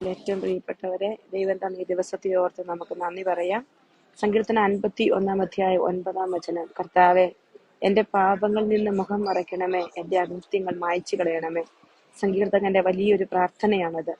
ഏറ്റവും പ്രിയപ്പെട്ടവരെ ദൈവം തന്ന ഈ ദിവസത്തെ ഓർത്ത് നമുക്ക് നന്ദി പറയാം. സങ്കീർത്തന അൻപത്തി ഒന്നാം അധ്യായം ഒൻപതാം വചനം. കർത്താവെ എന്റെ പാപങ്ങളിൽ നിന്ന് മുഖം മറയ്ക്കണമേ എന്റെ അകൃത്യങ്ങൾ മായ്ച്ചു കളയണമേ. സങ്കീർത്തകന്റെ വലിയൊരു പ്രാർത്ഥനയാണത്.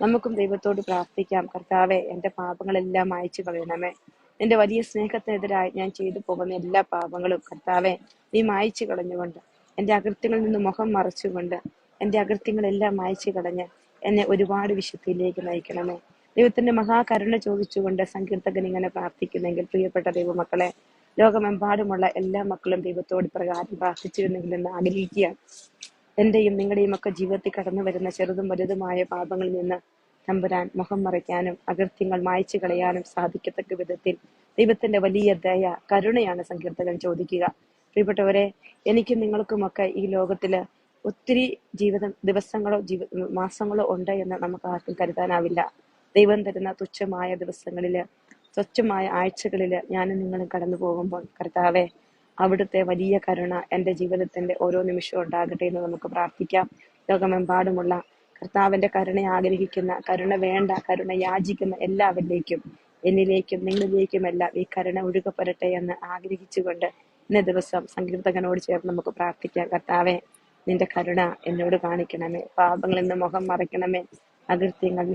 നമുക്കും ദൈവത്തോട് പ്രാർത്ഥിക്കാം. കർത്താവെ എന്റെ പാപങ്ങളെല്ലാം മായ്ച്ചു കളയണമേ. നിന്റെ വലിയ സ്നേഹത്തിനെതിരായി ഞാൻ ചെയ്തു പോകുന്ന എല്ലാ പാപങ്ങളും കർത്താവെ നീ മായ്ച്ചു കളഞ്ഞുകൊണ്ട് എന്റെ അകൃത്യങ്ങളിൽ നിന്ന് മുഖം മറച്ചുകൊണ്ട് എന്റെ അകൃത്യങ്ങളെല്ലാം മായ്ച്ചു കളഞ്ഞ് എന്നെ ഒരുപാട് വിശുദ്ധിയിലേക്ക് നയിക്കണമേ. ദൈവത്തിന്റെ മഹാകരുണ ചോദിച്ചുകൊണ്ട് സങ്കീർത്തകൻ ഇങ്ങനെ പ്രാർത്ഥിക്കുന്നെങ്കിൽ പ്രിയപ്പെട്ട ദൈവമക്കളെ ലോകമെമ്പാടുമുള്ള എല്ലാ മക്കളും ദൈവത്തോട് പ്രകാരം പ്രാർത്ഥിച്ചിരുന്നെങ്കിൽ എന്ന് ആഗ്രഹിക്കുകയാണ് എന്റെയും നിങ്ങളുടെയും ഒക്കെ ജീവിതത്തിൽ കടന്നു വരുന്ന ചെറുതും വലുതുമായ പാപങ്ങളിൽ നിന്ന് തമ്പുരാൻ മുഖം മറയ്ക്കാനും അകൃത്യങ്ങൾ മായ്ച്ചു കളയാനും സാധിക്കത്തക്ക വിധത്തിൽ ദൈവത്തിന്റെ വലിയ ദയ കരുണയാണ് സങ്കീർത്തകൻ ചോദിക്കുക. പ്രിയപ്പെട്ടവരെ എനിക്കും നിങ്ങൾക്കുമൊക്കെ ഈ ലോകത്തിൽ ഒത്തിരി ജീവിതം ദിവസങ്ങളോ ജീവ മാസങ്ങളോ ഉണ്ട് എന്ന് നമുക്ക് ആർക്കും കരുതാനാവില്ല. ദൈവം തരുന്ന തുച്ഛമായ ദിവസങ്ങളിൽ സ്വച്ഛമായ ആഴ്ചകളിൽ ഞാനും നിങ്ങളും കടന്നു പോകുമ്പോൾ കർത്താവെ അവിടുത്തെ വലിയ കരുണ എന്റെ ജീവിതത്തിന്റെ ഓരോ നിമിഷവും ഉണ്ടാകട്ടെ എന്ന് നമുക്ക് പ്രാർത്ഥിക്കാം. ലോകമെമ്പാടുമുള്ള കർത്താവിന്റെ കരുണയെ ആഗ്രഹിക്കുന്ന കരുണ വേണ്ട കരുണ യാചിക്കുന്ന എല്ലാവരിലേക്കും എന്നിലേക്കും നിങ്ങളിലേക്കുമെല്ലാം ഈ കരുണ ഒഴുകപ്പെടട്ടെ എന്ന് ആഗ്രഹിച്ചുകൊണ്ട് ഇന്ന ദിവസം സങ്കീർത്തകനോട് ചേർന്ന് നമുക്ക് പ്രാർത്ഥിക്കാം. കർത്താവെ നിന്റെ കരുണ എന്നോട് കാണിക്കണമേ. പാപങ്ങളിൽ നിന്ന് മുഖം മറയ്ക്കണമേ. അകൃത്യങ്ങൾ